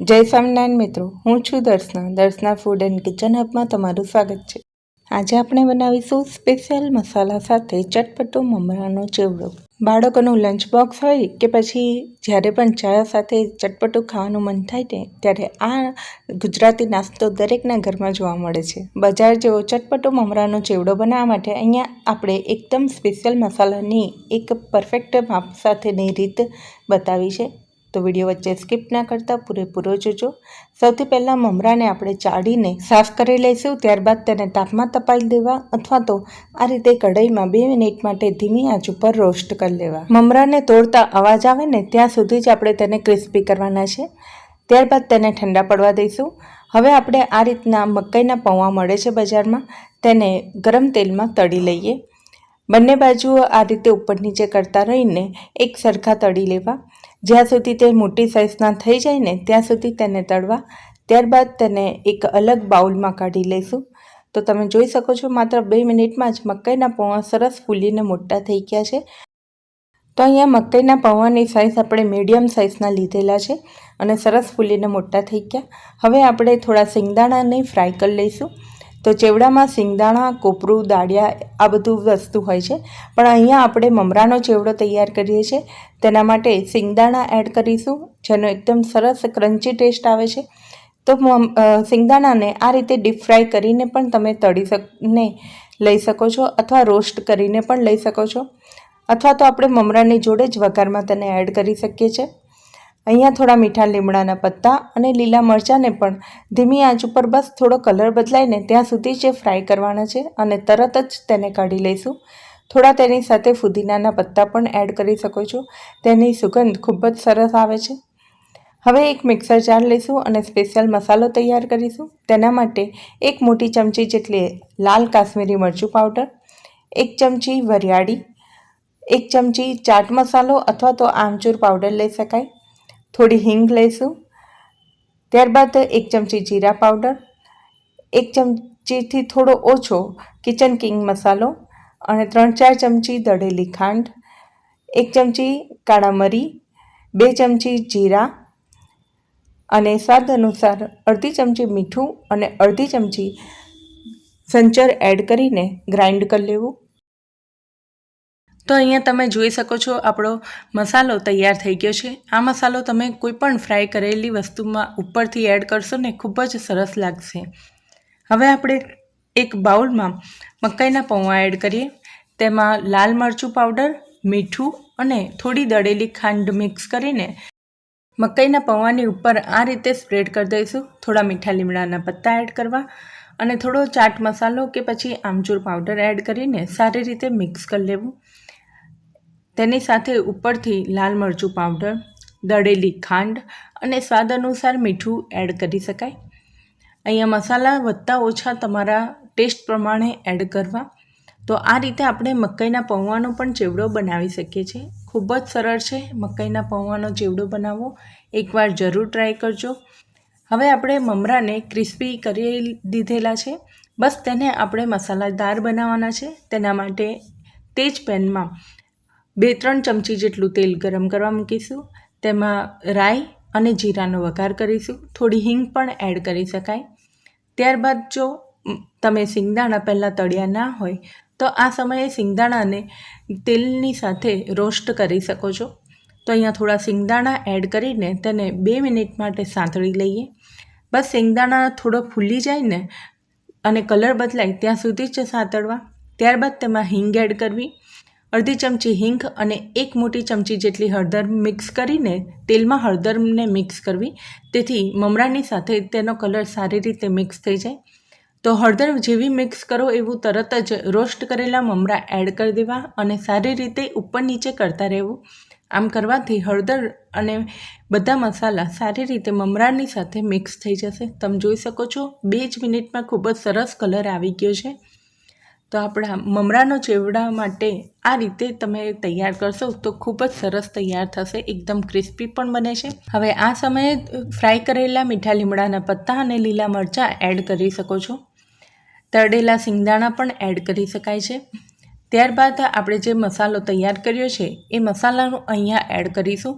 જય સ્વામિનારાયણ મિત્રો, હું છું Darshana. Darshana food and kitchen હબમાં તમારું સ્વાગત છે. આજે આપણે બનાવીશું સ્પેશિયલ મસાલા સાથે ચટપટો મમરાનો ચેવડો. બાળકોનું લંચ બોક્સ હોય કે પછી જ્યારે પણ ચા સાથે ચટપટું ખાવાનું મન થાય ને ત્યારે આ ગુજરાતી નાસ્તો દરેકના ઘરમાં જોવા મળે છે. બજાર જેવો ચટપટો મમરાનો ચેવડો બનાવવા માટે અહીંયા આપણે એકદમ સ્પેશિયલ મસાલાની એક પરફેક્ટ માપ સાથેની રીત બતાવી છે. તો વીડિયો વચ્ચે સ્કીપ ના કરતા પૂરેપૂરો જોજો. સૌથી પહેલાં મમરાને આપણે ચાળીને સાફ કરી લઈશું, ત્યારબાદ તેને તાપમાં તપાઈ દેવા અથવા તો આ રીતે કઢાઈમાં બે મિનિટ માટે ધીમી આંચ ઉપર રોસ્ટ કરી લેવા. મમરાને તોડતા અવાજ આવે ને ત્યાં સુધી જ આપણે તેને ક્રિસ્પી કરવાના છે. ત્યારબાદ તેને ઠંડા પડવા દઈશું. હવે આપણે આ રીતના મકાઈના પૌવા મળે છે બજારમાં, તેને ગરમ તેલમાં તળી લઈએ. બંને બાજુઓ આ રીતે ઉપર નીચે કરતા રહીને એક સરખા તળી લેવા. જ્યાં સુધી તે મોટી સાઇઝના થઈ જાય ને ત્યાં સુધી તેને તળવા. ત્યારબાદ તેને એક અલગ બાઉલમાં કાઢી લઈશું. તો તમે જોઈ શકો છો માત્ર બે મિનિટમાં જ મકાઈના પૌવા સરસ ફૂલીને મોટા થઈ ગયા છે. તો અહીંયા મકાઈના પૌવાની સાઇઝ આપણે મીડિયમ સાઇઝના લીધેલા છે અને સરસ ફૂલીને મોટા થઈ ગયા. હવે આપણે થોડા સિંગદાણાને ફ્રાય કરી લઈશું. તો ચેવડામાં સિંગદાણા, કોપરું, દાળિયા આ બધું વસ્તુ હોય છે. પણ અહીંયા આપણે મમરાનો ચેવડો તૈયાર કરીએ છીએ. તેના માટે સિંગદાણા એડ કરીશું, જેનો એકદમ સરસ ક્રન્ચી ટેસ્ટ આવે છે. તો સિંગદાણાને આ રીતે ડીપ ફ્રાય કરીને પણ તમે તળી શકને લઈ શકો છો અથવા રોસ્ટ કરીને પણ લઈ શકો છો. અથવા તો આપણે મમરાની જોડે જ વઘારમાં તેને એડ કરી શકીએ છીએ. અહીંયા થોડા મીઠા લીમડાના પત્તા અને લીલા મરચાંને પણ ધીમી આંચ ઉપર બસ થોડો કલર બદલાઈને ત્યાં સુધી જે ફ્રાય કરવાના છે અને તરત જ તેને કાઢી લઈશું. થોડા તેની સાથે ફુદીનાના પત્તા પણ એડ કરી શકો છો. તેની સુગંધ ખૂબ જ સરસ આવે છે. હવે એક મિક્સર જાર લઈશું અને સ્પેશિયલ મસાલો તૈયાર કરીશું. તેના માટે એક મોટી ચમચી જેટલી લાલ કાશ્મીરી મરચું પાવડર, એક ચમચી વરિયાળી, એક ચમચી ચાટ મસાલો અથવા તો આમચૂર પાવડર લઈ શકાય. થોડી હિંગ લઈશું. ત્યારબાદ એક ચમચી જીરા પાવડર, એક ચમચીથી થોડો ઓછો કિચન કિંગ મસાલો અને ત્રણ ચાર ચમચી દળેલી ખાંડ, એક ચમચી કાળા મરી, બે ચમચી જીરા અને સ્વાદ અનુસાર અડધી ચમચી મીઠું અને અડધી ચમચી સંચર એડ કરીને ગ્રાઇન્ડ કરી લેવું. તો અહીંયા તમે જોઈ શકો છો આપણો મસાલો તૈયાર થઈ ગયો છે. આ મસાલો તમે કોઈપણ ફ્રાય કરેલી વસ્તુમાં ઉપરથી એડ કરશો ને ખૂબ જ સરસ લાગશે. હવે આપણે એક બાઉલમાં મકાઈના પૌવા એડ કરીએ. તેમાં લાલ મરચું પાવડર, મીઠું અને થોડી દળેલી ખાંડ મિક્સ કરીને મકાઈના પૌવાની ઉપર આ રીતે સ્પ્રેડ કરી દઈશું. થોડા મીઠા લીમડાના પત્તા એડ કરવા અને થોડો ચાટ મસાલો કે પછી આમચૂર પાવડર એડ કરીને સારી રીતે મિક્સ કરી લેવું. તેની સાથે ઉપરથી લાલ મરચું પાવડર, દળેલી ખાંડ અને સ્વાદ અનુસાર મીઠું એડ કરી શકાય. અહીંયા મસાલા વધતા ઓછા તમારા ટેસ્ટ પ્રમાણે એડ કરવા. તો આ રીતે આપણે મકાઈના પૌવાનો પણ ચેવડો બનાવી શકીએ છીએ. ખૂબ જ સરળ છે મકાઈના પૌવાનો ચેવડો બનાવવો. એકવાર જરૂર ટ્રાય કરજો. હવે આપણે મમરાને ક્રિસ્પી કરી દીધેલા છે. બસ તેને આપણે મસાલાદાર બનાવવાના છે. તેના માટે તે જ પેનમાં બે ત્રણ ચમચી જેટલું તેલ ગરમ કરવા મૂકીશું. તેમાં રાઈ અને જીરાનો વઘાર કરીશું. થોડી હિંગ પણ એડ કરી શકાય. ત્યારબાદ જો તમે સિંગદાણા પહેલાં તળ્યા ના હોય, તો આ સમયે સિંગદાણાને તેલની સાથે રોસ્ટ કરી શકો છો. તો અહીંયા થોડા સિંગદાણા એડ કરીને તેને બે મિનિટ માટે સાંતળી લઈએ. બસ સિંગદાણા થોડો ફૂલી જાય ને, અને કલર બદલાય ત્યાં સુધી જ સાંતળવા. ત્યારબાદ તેમાં હિંગ એડ કરવી. અડધી ચમચી હિંગ અને એક મોટી ચમચી જેટલી હળદર મિક્સ કરીને તેલમાં હળદરને મિક્સ કરવી. તેથી મમરાની સાથે તેનો કલર સારી રીતે મિક્સ થઈ જાય. તો હળદર જેવી મિક્સ કરો એવું તરત જ રોસ્ટ કરેલા મમરા એડ કરી દેવા અને સારી રીતે ઉપર નીચે કરતા રહેવું. આમ કરવાથી હળદર અને બધા મસાલા સારી રીતે મમરાની સાથે મિક્સ થઈ જશે. તમે જોઈ શકો છો, બે જ મિનિટમાં ખૂબ જ સરસ કલર આવી ગયો છે. તો આપણા મમરાનો ચેવડા માટે આ રીતે તમે તૈયાર કરશો તો ખૂબ જ સરસ તૈયાર થશે, એકદમ ક્રિસ્પી પણ બને છે. હવે આ સમયે ફ્રાય કરેલા મીઠા લીમડાના પત્તા અને લીલા મરચાં એડ કરી શકો છો. તળેલા સિંગદાણા પણ એડ કરી શકાય છે. ત્યારબાદ આપણે જે મસાલો તૈયાર કર્યો છે, એ મસાલાનું અહીંયા એડ કરીશું.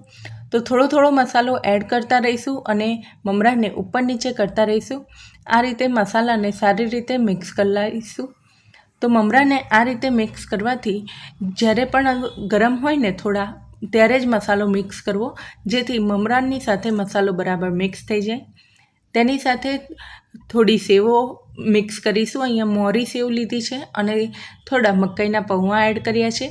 તો થોડો થોડો મસાલો એડ કરતા રહીશું અને મમરાને ઉપર નીચે કરતા રહીશું. આ રીતે મસાલાને સારી રીતે મિક્સ કરી લઈશું. તો મમરાને આ રીતે મિક્સ કરવાથી જ્યારે પણ ગરમ હોય ને થોડા, ત્યારે જ મસાલો મિક્સ કરવો, જેથી મમરાની સાથે મસાલો બરાબર મિક્સ થઈ જાય. તેની સાથે થોડી સેવો મિક્સ કરીશું. અહીંયા મોરી સેવ લીધી છે અને થોડા મકાઈના પૌવા એડ કર્યા છે.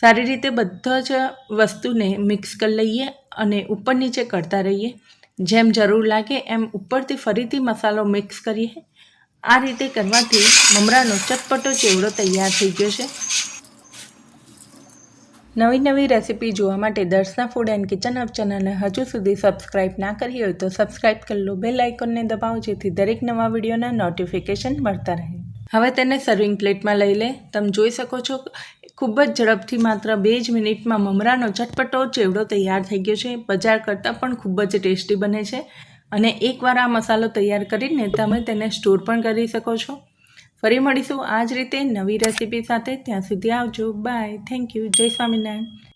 સારી રીતે બધા જ વસ્તુને મિક્સ કરી લઈએ અને ઉપર નીચે કરતા રહીએ. જેમ જરૂર લાગે એમ ઉપરથી ફરીથી મસાલો મિક્સ કરીએ. આ રીતે કરવાથી મમરાનો ચટપટો ચેવડો તૈયાર થઈ ગયો છે. નવી નવી રેસીપી જોવા માટે Darshana food and kitchen hub ચેનલને હજુ સુધી સબસ્ક્રાઇબ ના કરી હોય તો સબસ્ક્રાઇબ કરી લો. બેલ આઇકોનને દબાવો જેથી દરેક નવા વિડીયોના નોટિફિકેશન મળતા રહે. હવે તેને સર્વિંગ પ્લેટમાં લઈ લે. તમે જોઈ શકો છો, ખૂબ જ ઝડપથી માત્ર બે જ મિનિટમાં મમરાનો ચટપટો ચેવડો તૈયાર થઈ ગયો છે. બજાર કરતાં પણ ખૂબ જ ટેસ્ટી બને છે. અને એકવાર આ મસાલો તૈયાર કરીને તમે તેને સ્ટોર પણ કરી શકો છો. ફરી મળીશું આ જ રીતે નવી રેસીપી સાથે. ત્યાં સુધી આવજો. Bye. Thank you. Jai Swaminarayan.